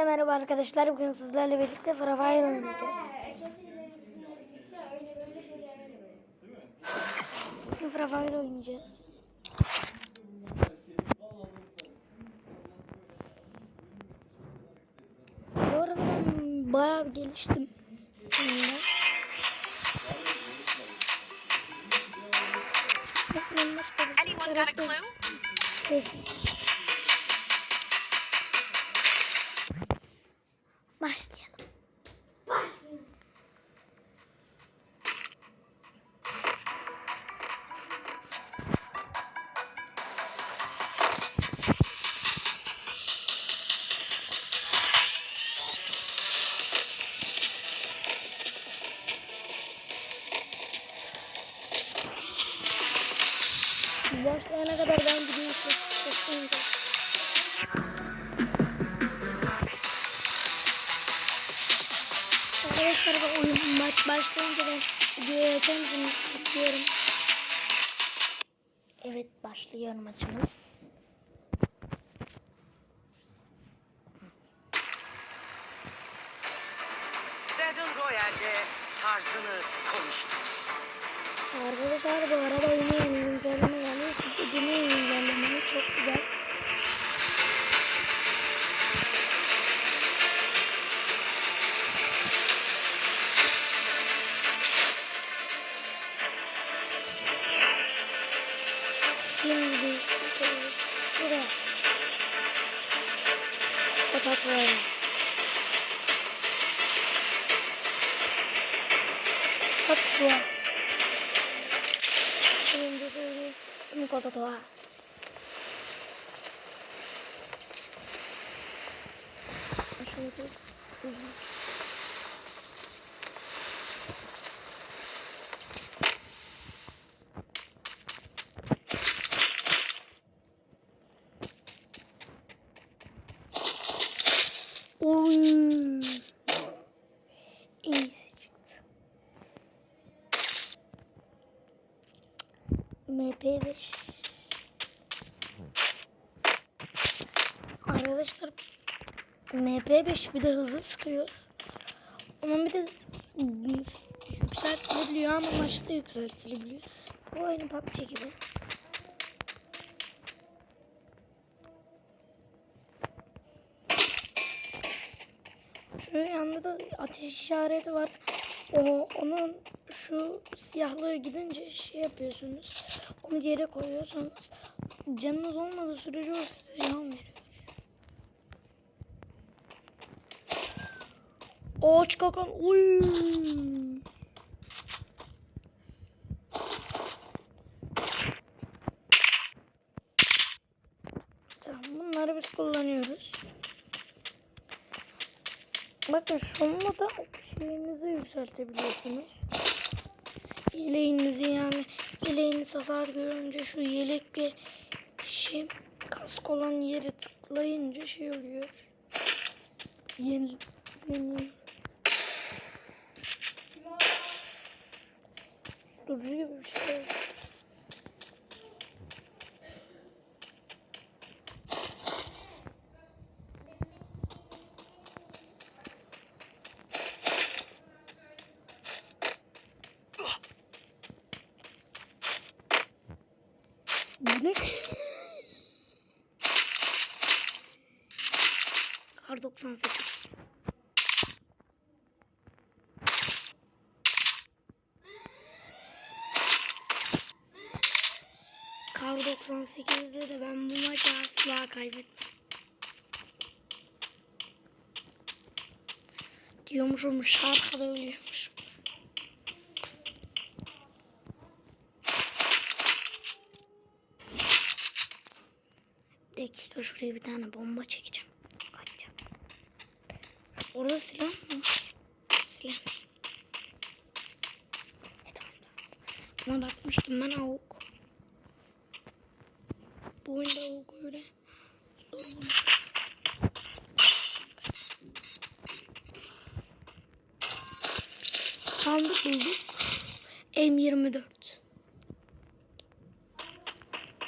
Hepinize merhaba arkadaşlar. Bugün sizlerle birlikte Free Fire oynayacağız. Kesin sizinle birlikte öyle böyle şöyle öyle böyle. Bugün Free Fire oynayacağız. Bu arada ben bayağı bir geliştim. Oyunda. Bakın başka bir şey Anyone got a karakter- clue? Başlayalım. Videoyu açar mısınız. Evet başlıyor maçımız. MP5 Arkadaşlar MP5 bir de hızlı sıkıyor. Ama bir de yükseltilebiliyor ama maçta yükseltilebiliyor. Bu aynı PUBG gibi. Şu yanda da ateş işareti var. O, onun şu siyahlığı gidince şey yapıyorsunuz. Onu yere koyuyorsanız canınız olmadığı sürece o size can veriyor. Ağaç kakan. Uy. Tamam bunları biz kullanıyoruz. Bakın şununla da şeyinizi yükseltebiliyorsunuz. Yeleğinizi yani yeleğiniz hasar görünce şu yelek ve şey kask olan yere tıklayınca şey oluyor. Yeni, yeni. Durucu gibi bir şey. Bu ne? Kar 98. Kar 98'de de ben bu maçı asla kaybetmem. Diyormuşum şarkıda ölüyormuş. Bir dakika şuraya bir tane bomba çekeceğim. Orada silah mı? Silah? E, tamam. Buna bakmıştım ben avuk. Bu oyunda avuk öyle. Zor olmuş. Sandık bulduk. M24.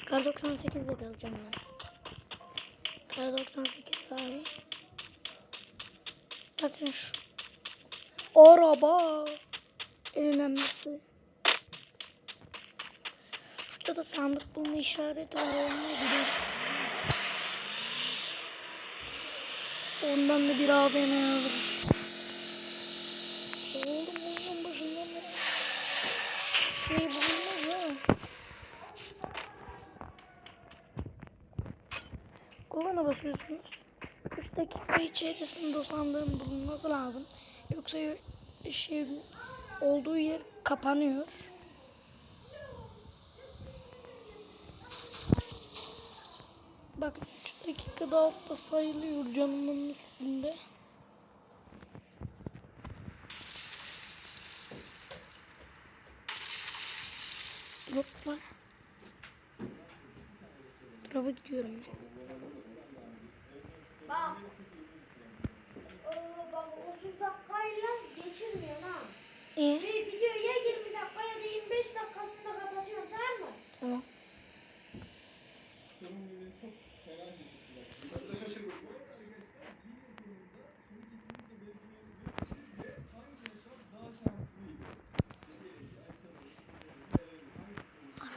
Kar 98'de kalacağım ben. Kar 98 abi. Bakın şu. Araba. En önemlisi. Şurada da sandık bulma işareti var. Onunla gideriz. Ondan da bir AVM alırız. Oğlum oyunun başında ne? Şey bulunmaz ha. Kulağına basıyorsunuz. 3 dakika içerisinde o sandığın bulunması lazım. Yoksa şey olduğu yer kapanıyor. Bakın 3 dakikada altta sayılıyor canımın üstünde. Drop var. Drop'a gidiyorum ben. Bak. Ee, bak 30 dakikayla geçirmiyorsun ha. İyi. Bir video ya 20 dakika ya da 25 dakikasında kapatıyorsun tamam mı? Tamam.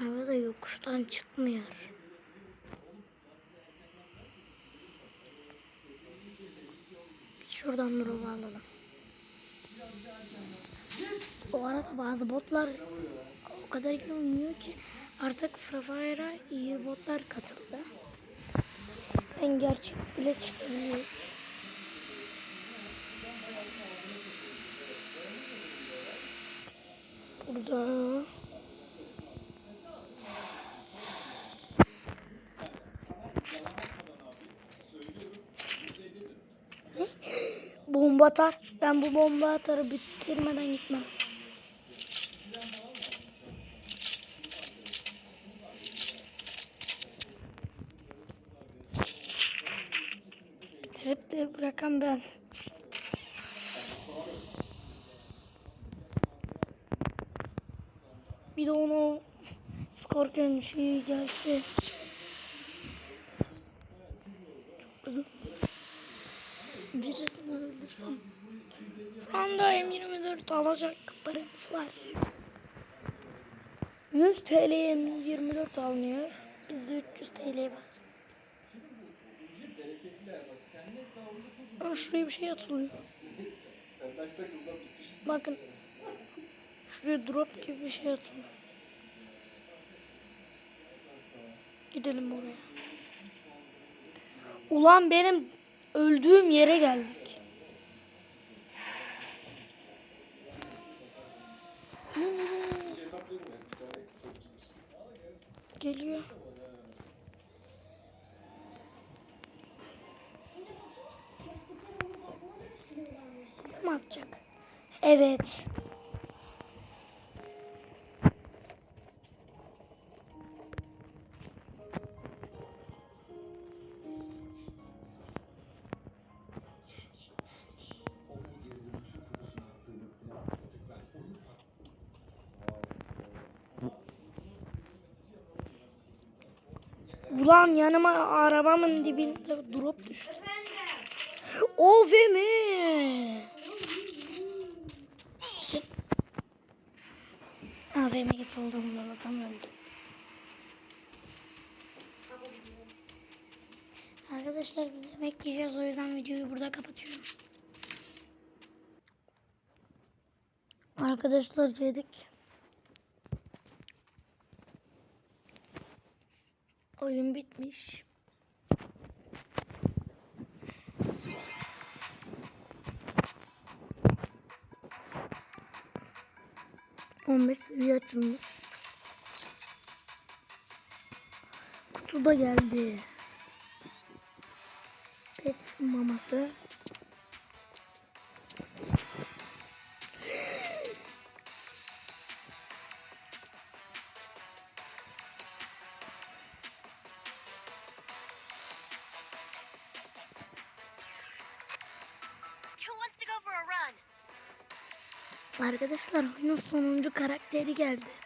Araba da yokuştan çıkmıyor. Şuradan drop'u alalım. Bu arada bazı botlar o kadar iyi oynuyor ki artık Free Fire'a iyi botlar katıldı. En gerçek bile çıkabiliyor. Burada Ne? Bomba atar. Ben bu bomba atarı bitirmeden gitmem. Trip de bırakan ben. Bir de onu Scorpion şeyi gelse. Çok güzel. Birisini öldürsem. Şu anda M24 alacak paramız var. 100 TL'ye M24 alınıyor. Bizde 300 TL var. Aa, şuraya bir şey atılıyor. Bakın. Şuraya drop gibi bir şey atılıyor. Gidelim oraya. Ulan benim öldüğüm yere geldik. Geliyor. Ne yapacak? Evet. Ulan yanıma arabamın dibinde drop düştü. OVM. AVM yapıldığımda atamıyorum. Arkadaşlar biz yemek yiyeceğiz o yüzden videoyu burada kapatıyorum. Arkadaşlar yedik. Oyun bitmiş. On beş seviye açılmış. Kutu da geldi. Pet maması. Arkadaşlar oyunun sonuncu karakteri geldi.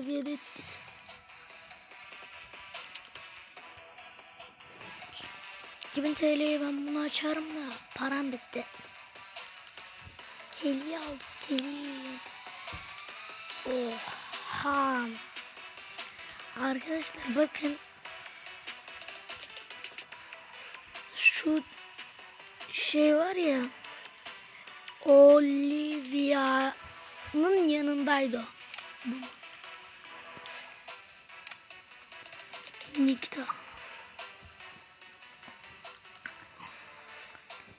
Seviyede ettik. ...2000 TL'ye ben bunu açarım da param bitti. Keli aldım keli. Oha. Arkadaşlar bakın. Şu şey var ya. Olivia'nın yanındaydı o. Nikta.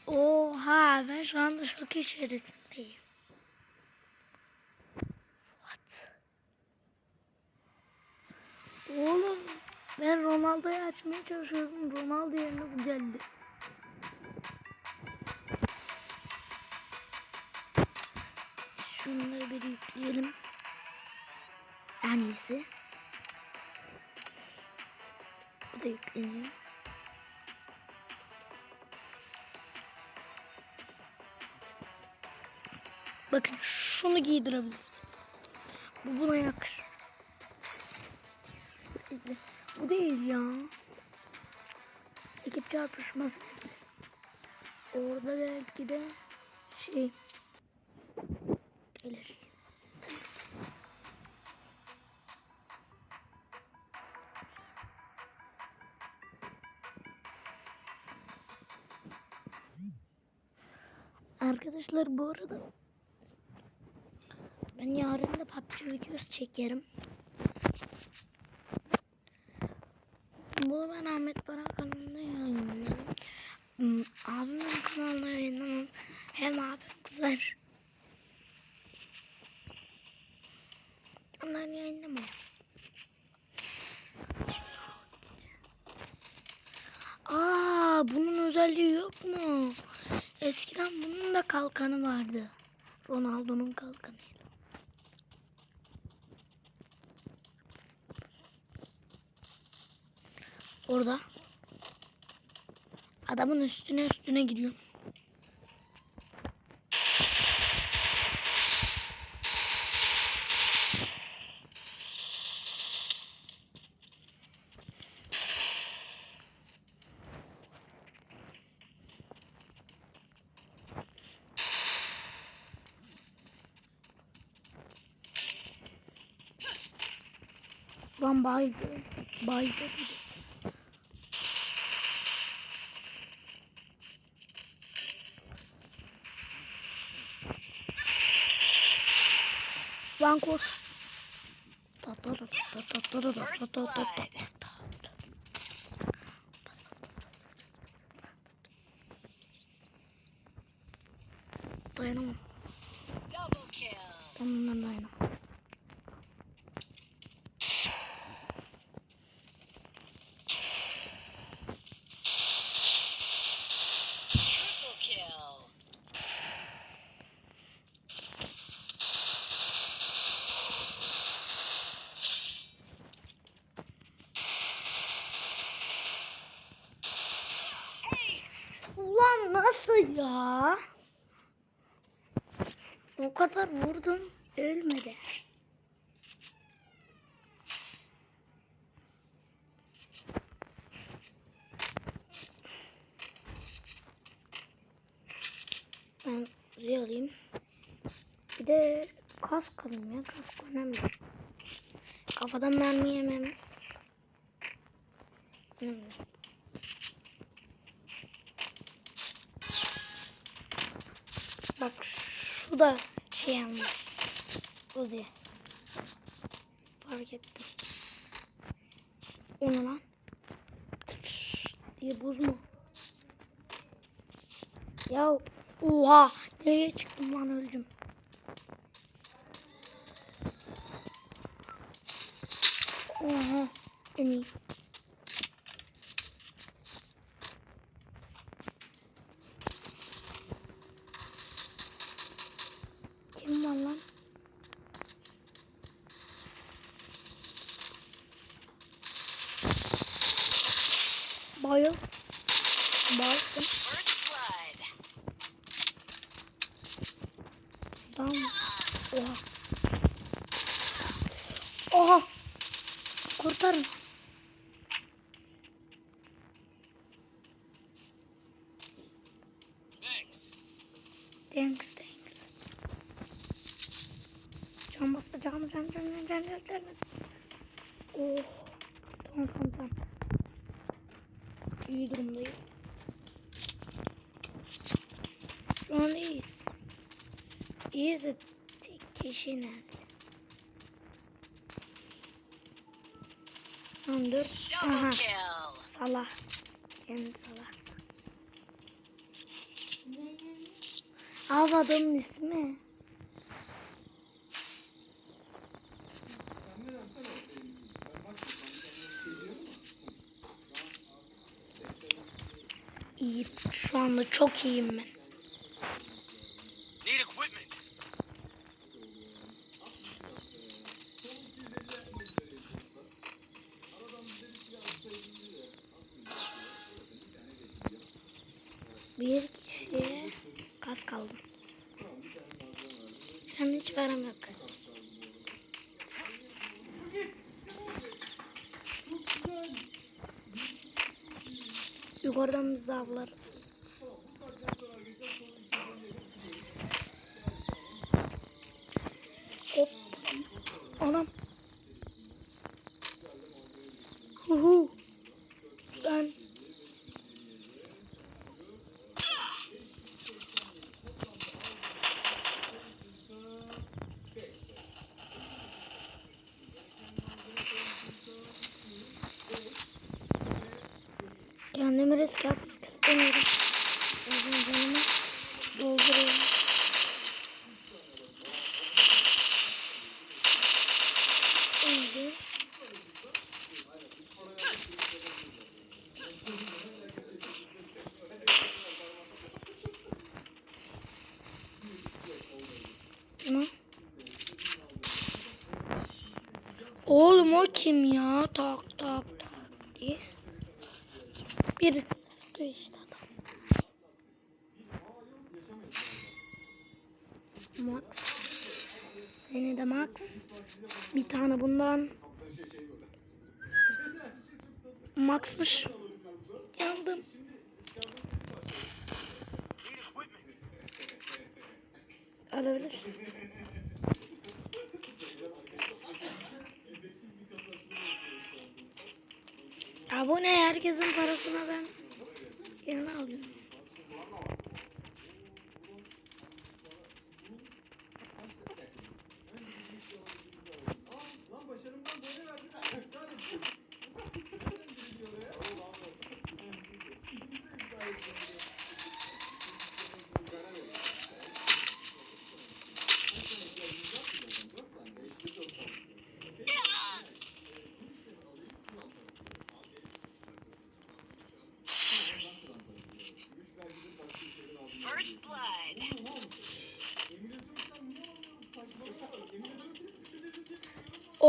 Oha ben şu anda şok içerisindeyim. What? Oğlum ben Ronaldo'yu açmaya çalışıyordum. Ronaldo yerine bu geldi. Şunları bir yükleyelim. En iyisi. Da yükleniyor. Bakın şunu giydirebiliriz. Bu buna yakışır. Bu değil ya. Ekip çarpışmasına gidelim. Orada belki de şey Arkadaşlar bu arada ben yarın da PUBG videosu çekerim. Orada. Adamın üstüne üstüne gidiyor. Lan baydı. Baydı. Lan koş. Ta ta ta ta ta ta ta ta. Dayanamam. Ben bundan dayanamam. Ulan nasıl ya? O kadar vurdum ölmedi. Ben şey alayım. Bir de kask alayım ya. Kask önemli. Kafadan mermi yememiz. Önemli. Bak şu da şey yanlış. Uzi. Fark ettim. O ne lan? Tıpş diye buz mu? Ya oha nereye çıktım lan öldüm. Oha en iyi. var lan. Bayıl. Bayıldım. First blood. Tamam. Oha. Oha. Kurtarın. Thanks, thanks. Can bas, can, can, can, can, can, can, can. Oh. Tamam, tamam, tamam. İyi durumdayız. Şu an iyiyiz. İyiyiz de tek kişi nerede? Tamam dur. Aha. Salah. Yani Salah. Abi adamın ismi. İyi. Şu anda çok iyiyim ben. Bir kişiye kas kaldı. Şu an hiç param yok. Yukarıdan biz de stop. Max. Seni de Max. Bir tane bundan. Max'mış. Yandım. Alabilir. Ya bu ne? Herkesin parasına ben yerine alıyorum.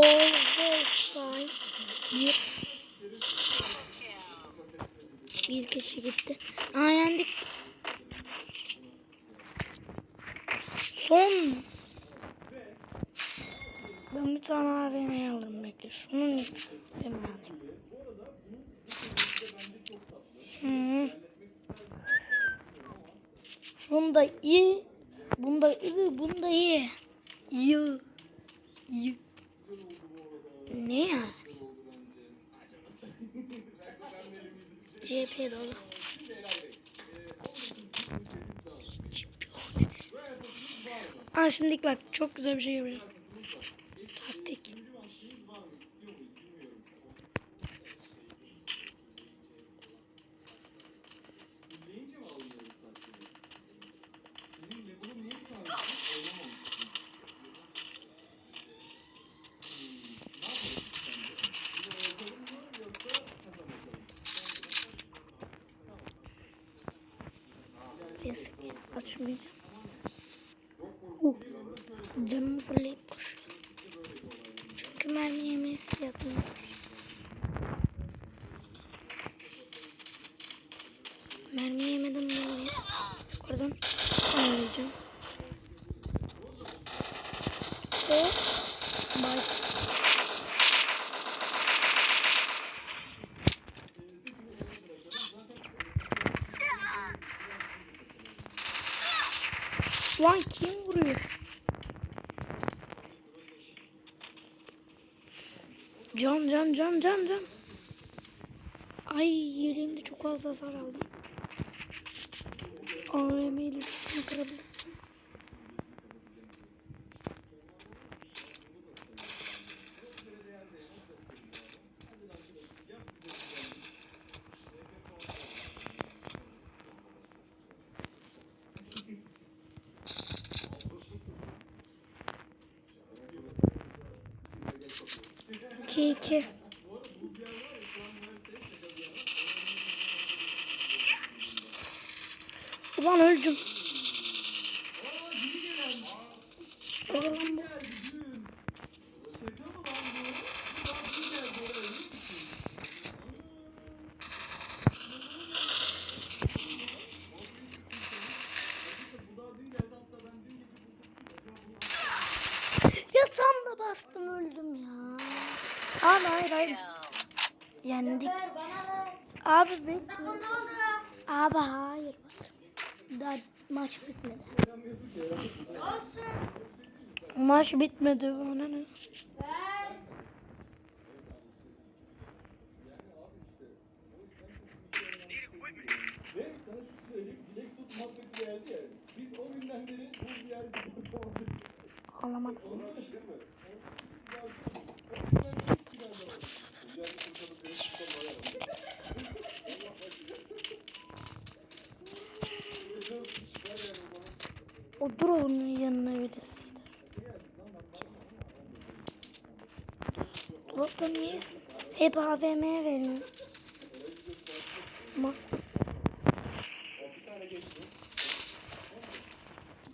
All Holstein. Bir, kişi gitti. Aa yendik. Son. Ben bir tane AVM'ye alırım bekle. Şunun AVM. Hı. Şunda iyi. Bunda iyi. Bunda iyi. İyi. İyi. Ne ya? CP dolu. Aa şimdilik bak çok güzel bir şey yapacağım. Risk açmayacağım. Huh. Canımı fırlayıp koşuyorum. Çünkü mermi yemeye hissiyatım var. Mermi yemeden dolayı yukarıdan anlayacağım. O bay. Lan kim vuruyor? Can can can. Ay yeleğimde çok fazla hasar aldım. AVM ile şunu kırabilirim. İki lan bu. Yatağımda bastım öldüm ya. Abi hayır hayır. Yendik. Abi bekle. Abi hayır. Daha maç bitmedi. Olsun. Maç bitmedi bana ne? Ver. Ve sana şu söyleyeyim, dilek tut muhabbeti geldi ya. Biz o günden beri bu bir yerde yapamadık. Alamadım. Onlar değil mi? O günden beri hiç sigara alamadık. Güzel bir kurtarıp beni tutamaya O dur yanına birisi. Da niye? Hep AVM'ye veriyor. Bak.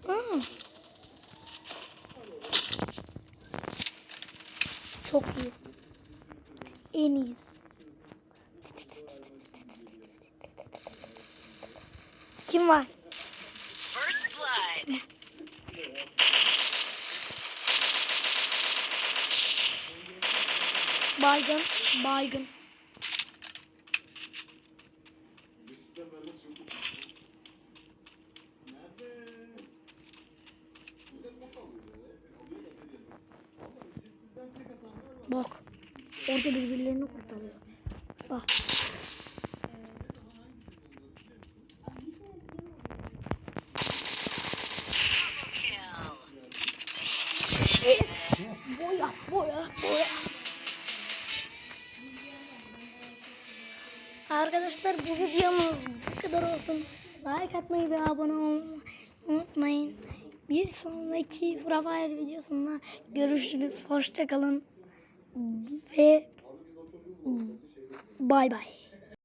Aa. Çok iyi. En iyisi. Kim var? First blood. Baygın. Baygın. Bak. Orada birbirlerini kurtarıyor. Bak. Bu videomuz bu kadar olsun. Like atmayı ve abone olmayı unutmayın. Bir sonraki Free Fire videosunda görüşürüz. Hoşçakalın. Ve bay bay.